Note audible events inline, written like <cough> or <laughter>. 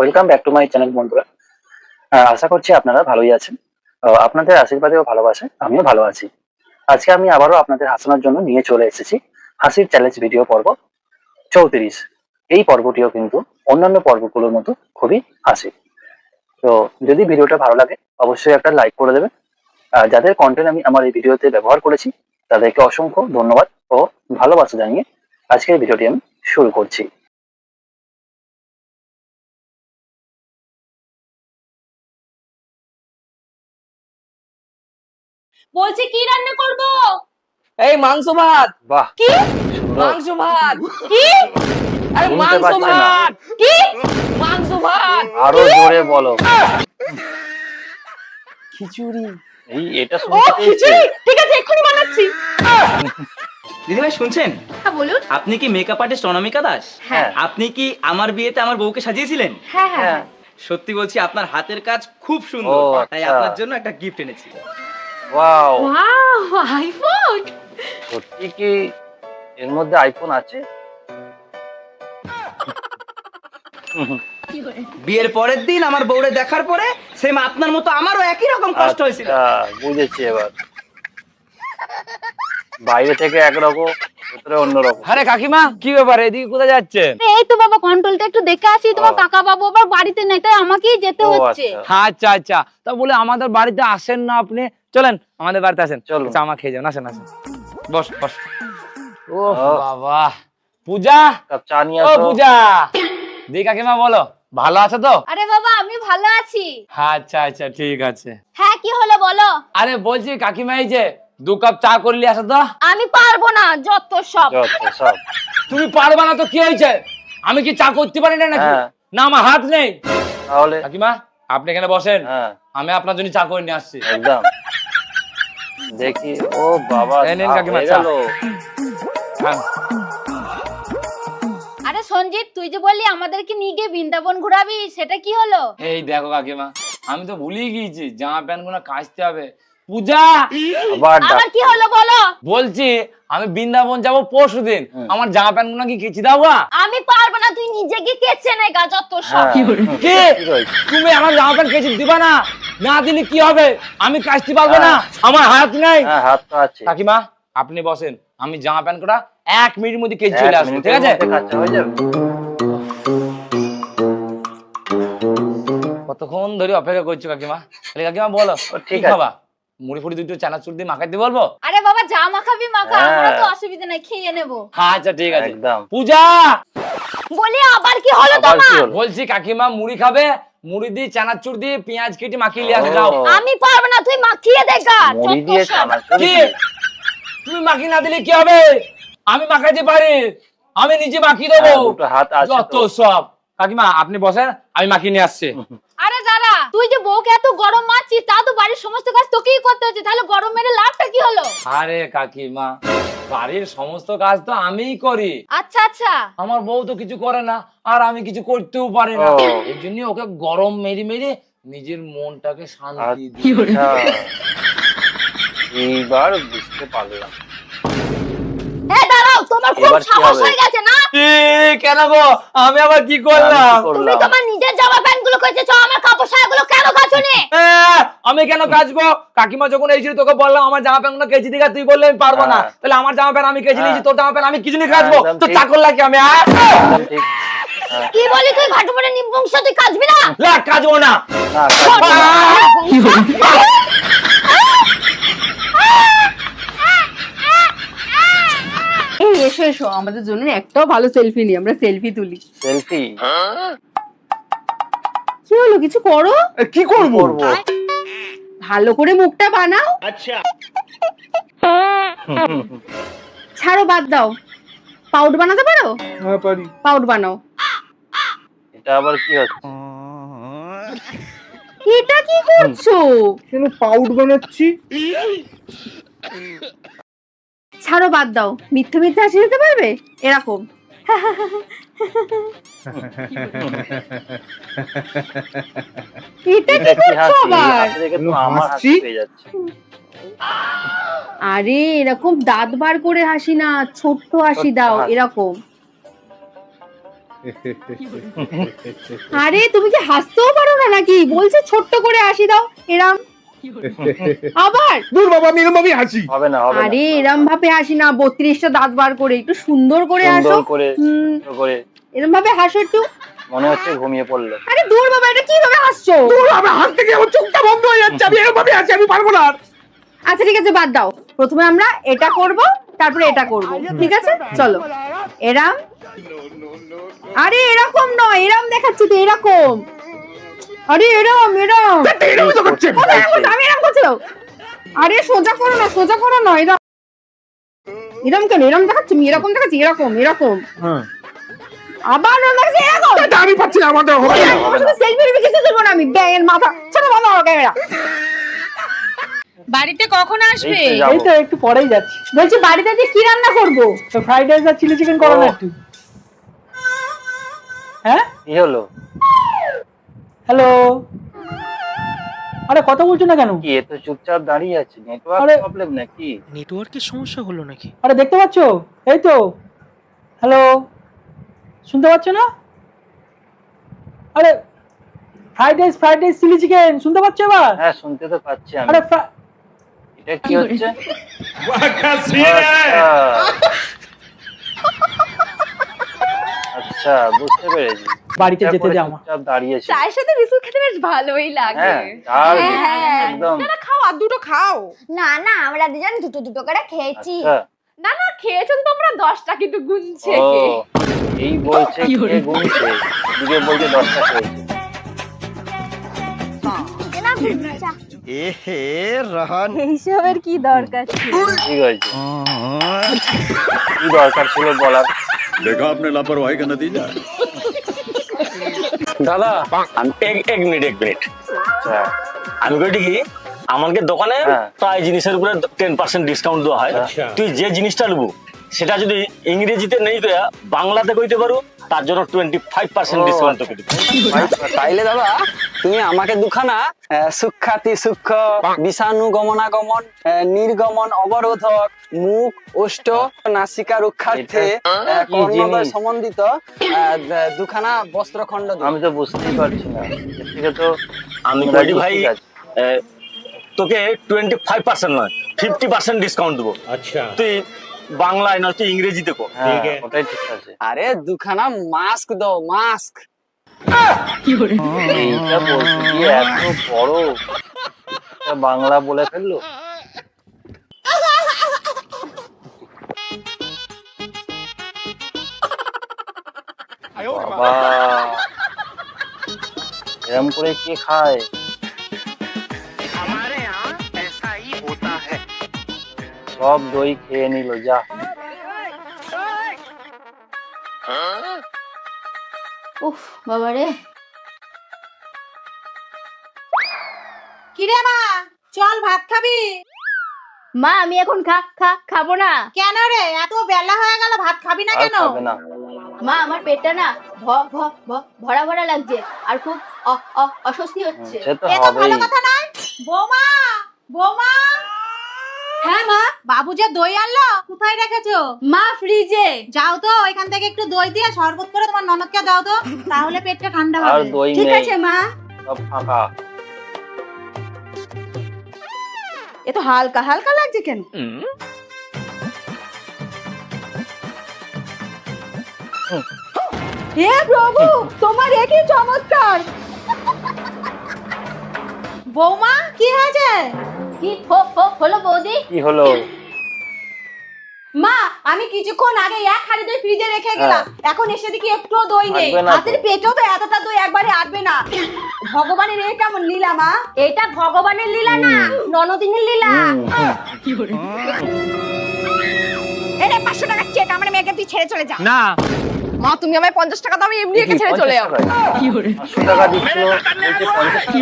Welcome back to my channel বন্ধুরা। আশা করছি আপনারা ভালোই আছেন। আপনাদের আশীর্বাদে ও ভালোবাসায় আমিও ভালো আছি। আজকে আমি আবারও আপনাদের হাসানোর জন্য নিয়ে চলে এসেছি হাসির চ্যালেঞ্জ ভিডিও পর্ব চৌত্রিশ। এই পর্বটিও কিন্তু অন্যান্য পর্বগুলোর মতো খুবই হাসি। তো যদি ভিডিওটা ভালো লাগে, অবশ্যই একটা লাইক করে দেবেন। আর যাদের কন্টেন্ট আমি আমার এই ভিডিওতে ব্যবহার করেছি, তাদেরকে অসংখ্য ধন্যবাদ ও ভালোবাসা জানিয়ে আজকের ভিডিওটি আমি শুরু করছি। বলছি কি রান্না করব? এই মাংস ভাত। বাহ। কি? মাংস ভাত। কি? আরে মাংস ভাত। কি? মাংস ভাত। আরও জোরে বলো। খিচুড়ি। এই এটা ও শুনতে খিচুড়ি? ঠিক আছে এক্ষুনি বানাচ্ছি। দিদিভাই শুনছেন? হ্যাঁ বলুন। আপনি কি মেকআপ আর্টিস্ট অনামিকা দাস? হ্যাঁ। আপনি কি আমার বিয়েতে আমার বউকে সাজিয়েছিলেন? হ্যাঁ হ্যাঁ হ্যাঁ। সত্যি বলছি আপনার হাতের কাজ খুব সুন্দর। তাই আচ্ছা। আপনার জন্য একটা গিফট এনেছি। ওয়াও ওয়াও আইফোন সত্যি কি এর মধ্যে আইফোন আছে। <laughs> বিয়ের পরের দিন আমার বউরে দেখার পরে সেম আপনার মতো আমারও একই রকম কষ্ট হয়েছিল। আচ্ছা, বুঝেছি এবার। বাইরে থেকে একরকম ভেতরে অন্যরকম। আরে কাকিমা কি ব্যাপার? এদিকে কোথায় যাচ্ছেন? কন্ট্রোলটা একটু দেখে আসি তোমার কাকা বাবু আবার বাড়িতে নেই তাই আমাকেই যেতে হচ্ছে আচ্ছা। আচ্ছা আচ্ছা। তা বলে আমাদের বাড়িতে আসেন না আপনি? চলেন আমাদের বাড়িতে আসেন। চলুন। চা খেয়ে যান আসেন আসেন। বস বস। ও। বাবা। পূজা? কাপ চা নিয়ে ও আসো। পূজা। দি কাকিমা বলো। ভালো আছো তো? আরে বাবা আমি ভালো আছি। আচ্ছা আচ্ছা ঠিক আছে। হ্যাঁ কি হলো বলো? আরে বলছি কাকিমা এই যে দু কাপ চা করলি আসো তো। আমি পারব না যত সব। যত সব। তুমি পারবা না তো কি হয়েছে? আমি কি চা করতে পারি না নাকি? হ্যাঁ। না আমার হাত নেই। তাহলে? কাকিমা আপনি এখানে বসেন। হ্যাঁ। আমি আপনার জন্য চা করে নিয়ে আসছি। একদম। দেখি ও বাবা এই নিন কাকিমা, চা। হ্যাঁ। আরে সঞ্জিত তুই যে বললি আমাদেরকে নিয়ে গিয়ে বৃন্দাবন ঘুরাবি সেটা কি হলো? এই দেখো কাকিমা আমি তো ভুলেই গিয়েছি জামা প্যান্টগুলো কাচতে হবে। পূজা! আবার আবার কি হলো বলো? বলছি আমি বৃন্দাবন যাব পরশু দিন আমার জামা প্যান্টগুলো কি কেচে দাও গা? আমি পারব না তুই নিজে গিয়ে কেচে নে গা যত সব। হ্যাঁ, কি? তুমি আমার জামা প্যান্ট কেচে দিবা না? না দিলে কি হবে? আমি কাচতে পারব না। হ্যাঁ। আমার হাত নেই। হ্যাঁ হাত তো আছে। কাকিমা আপনি বসেন। আমি জামা প্যান্ট কটা এক মিনিটের মধ্যে কেচে চলে আসব ঠিক আছে? কাজটা হয়ে কতক্ষণ ধরে অপেক্ষা করছ কাকিমা? তাহলে কাকিমা বলো ঠিক আছে। খাবা? মুড়ি ফুড়ি দুটো চানাচুর দিয়ে মাখাইতে বলব? আরে বাবা যা মাখাবি মাখা হ্যাঁ। আমার তো অসুবিধা নাই খেয়ে নেব। আচ্ছা ঠিক আছে। একদম। পূজা! বলি আবার কি হলো তোমার? বলছি কাকিমা মুড়ি খাবে মুড়ি দিয়ে চানাচুর দিয়ে পেঁয়াজ কেটে মাখিয়ে নিয়ে আসে যাও। আমি পারব না তুই মাখিয়ে দে গা মুড়ি দিয়ে। চানাচুর দিয়ে। তুমি মাখিয়ে না দিলে কি হবে? আমি মাখাইতে পারি আমি নিজে মাখিয়ে দেবো। হ্যাঁ, দুটো হাত আছে যত সব। কাকিমা আপনি বসেন আমি মাখিয়ে নিয়ে আসছি। আরে দাদা তুই যে বউকে এত গরম মারছিস তা তো বাড়ির সমস্ত কাজ তোকেই করতে হচ্ছে তাহলে গরম মেরে লাভটা কি হলো? আরে কাকিমা বাড়ির সমস্ত কাজ তো আমিই করি। আচ্ছা আচ্ছা। আমার বউ তো কিছু করে না আর আমি কিছু করতেও পারি না। ও। এই জন্য ওকে গরম মেরে মেরে নিজের মনটাকে শান্তি দিই আচ্ছা এইবার বুঝতে পারলাম। এ দাঁড়াও তোমার খুব এবার কি সাহস হবে? হয়ে গেছে না? এ, কেন গো? আমি আবার কি আমি করলাম? তুমি করলাম তোমার নিজের আমার কাপড় সায়াগুলো কেন কাচোনি? এ, আমি কেন কাচবো? কাকিমা যখন এইছিল তোকে বললাম আমার জামা প্যান্ট কেচে দিঘা তুই বললে আমি পারব না। হ্যাঁ। তাহলে আমার জামা প্যান্ট আমি নিয়েছি হ্যাঁ। তোর জামা প্যান্ট আমি কিছু নিয়ে কাচবো? তো চাকর লাগে আমি আ? একদম ঠিক হ্যাঁ, কি বলি তুই ঘাটু নিবংশ তুই কাচবি না? কাচবো না। না এই এসো এসো। আমাদের জন্য একটাও ভালো সেলফি নি আমরা সেলফি তুলি। সেলফি কি হলো? কিছু করো? কি করব? করব? ভালো করে মুখটা বানাও। আচ্ছা। ছাড়ো বাদ দাও। পাউড বানাতে পারো? হ্যাঁ পারি। পাউড বানাও। এটা আবার কি হচ্ছে এটা কি করছ? কেন পাউড বানাচ্ছি? ছাড়ো বাদ দাও। মিথ্যে মিথ্যে হাসি দিতে পারবে? এরকম। <laughs> এটা কি করছ আবার আরে এরকম দাঁত বার করে হাসি না ছোট্ট হাসি দাও এরকম। আরে তুমি কি হাসতেও পারো না নাকি? বলছে ছোট্ট করে হাসি দাও এরাম। আবার? দূর বাবা নিরমভাবে হাসি। হবে না হবে আরে এরম ভাবে হাসি না বত্রিশটা দাঁত বার করে একটু সুন্দর করে হাসো। সুন্দর করে। এরম ভাবে হাসো একটু। মনে হচ্ছে ঘুমিয়ে পড়ল। আরে দূর বাবা এটা কীভাবে হাসছো? দূর বাবা হাসতে গিয়ে আমার চোখটা বন্ধ হয়ে যাচ্ছে আমি এরমভাবে হাসি আমি পারব না আচ্ছা ঠিক আছে বাদ দাও। প্রথমে আমরা এটা করব তারপরে এটা করব ঠিক আছে? চলো। এরাম। আরে এরকম নয় এরম দেখাচ্ছি তো এরকম। আরে এরম এরম। তো করছে। করছ? আমি এরম করছ আরে সোজা করো না সোজা করো না এরম এরম কেন? এরম দেখাচ্ছি এরকম দেখাচ্ছি এরকম এরকম। আবার এরম এরকম? এটা আমি পাচ্ছি না আমাদের হবে না। সেলফি রেখে কিছু দেবো না আমি ব্যাঙের মাথা। ছোট বন্ধ করো ক্যামেরা। বাড়িতে কখন আসবে? এই তো একটু পরেই যাচ্ছি। বলছি বাড়িতে যে কি রান্না করব? তো ফ্রাইড রাইস আর চিলি চিকেন করো না একটু। হ্যাঁ? কি হলো? হ্যালো? আরে কথা বলছো না কেন? কি এ তো চুপচাপ দাঁড়িয়ে আছে। নেটওয়ার্ক প্রবলেম নাকি? নেটওয়ার্কের সমস্যা হলো নাকি? আরে দেখতে পাচ্ছ? এই তো। হ্যালো? শুনতে পাচ্ছ না? আরে fried rice fried rice chilli chicken শুনতে পাচ্ছ এবার? হ্যাঁ শুনতে তো পাচ্ছি আমি। আরে এটা কি হচ্ছে? আচ্ছা। বুঝতে পেরেছি। বাড়িতে যেতে করে দে আমার চুপচাপ দাঁড়িয়েছে চায়ের সাথে বিস্কুট খেতে বেশ ভালোই লাগে। হ্যাঁ আর হ্যাঁ। একদম। খাও আর দুটো খাও। না না আমরা দুজন দুটো দুটো করে খেয়েছি। আচ্ছা। না না খেয়েছেন তোমরা দশটা কিন্তু গুনছে এই বলছে কে গুনছে? দিকে বলছে দশটা খেয়েছে। এহে রহন। এইসবের কি দরকার ছিল? ঠিক আছে কি দরকার ছিল বলার? দেখো আপনার লাপরওয়াহি কেন দিন দাদা এক এক মিনিট এক মিনিট আমি কইটি কি আমাকে দোকানে হ্যাঁ। প্রায় জিনিসের উপরে টেন পার্সেন্ট ডিসকাউন্ট দেওয়া হয়। তুই যে জিনিসটা নেব সেটা যদি ইংরেজিতে নেই কয়া বাংলাতে কইতে পারো তার জন্য টোয়েন্টি ফাইভ পার্সেন্ট ডিসকাউন্ট তোকে দিব তাইলে দাদা তুমি আমাকে দুখানা সুখ্যাতি সূক্ষ্ম বিষাণু গমনাগমন নির্গমন অবরোধক মুখ ওষ্ঠ নাসিকা রক্ষার্থে এটা আহ, কি কর্ণদয় জিনিস? সম্বন্ধিত দুখানা বস্ত্রখণ্ড। আমি তো বুঝতেই পারছি না। তো আমি ভাই তোকে টোয়েন্টি ফাইভ পার্সেন্ট নয় ফিফটি পার্সেন্ট ডিসকাউন্ট দেবো। আচ্ছা। তুই বাংলায় নয় তুই ইংরেজিতে কো হ্যাঁ ওটাই ঠিক আছে। আরে দুখানা মাস্ক দাও মাস্ক এইটা বলছি এত বড়? বাংলা বলে ফেলল? বাবা। এরম করে কে খায়? সব দই খেয়ে নিল যা। উফ বাবা রে কিরে মা চল ভাত খাবি? মা আমি এখন খা খা খাব না। কেন রে এত বেলা হয়ে গেল ভাত খাবি না আর কেন? মা আমার পেটটা না ভ ভ ভ ভরা ভরা লাগছে আর খুব অ- অ- অস্বস্তি হচ্ছে। সে তো ভালো কথা নয়। বৌমা বৌমা। হ্যাঁ মা। বাবু যে দই আনলো কোথায় রেখেছো? মা ফ্রিজে। যাও তো ওইখান থেকে একটু দই দিয়ে শরবত করে তোমার ননদকে দাও তো তাহলে পেটটা ঠান্ডা আর হবে। দই ঠিক নেই। আছে মা। সব ফাঁকা। এ তো হালকা হালকা লাগছে কেন? হে প্রভু তোমার একই চমৎকার! বৌমা কি হয়েছে? কি? হো- হো- হলো বৌদি? কি হলো? মা আমি কিছুক্ষণ আগে এক হাড়ি দই ফ্রিজে রেখে গেলাম। এখন এসে দেখি একটুও দই নেই। হাতের পেটেও তো এতটা দই একবারে আটবে না। ভগবানের এই কেমন লীলা মা? এটা ভগবানের লীলা না ননদিনের লীলা। হুম, এরে পাঁচশো টাকা চেক আমার মেয়েকে তুই ছেড়ে চলে যা। না। মা তুমি আমায় পঞ্চাশ টাকা দাও আমি এমনি কি, টাকা বলছে পঞ্চাশ টাকা।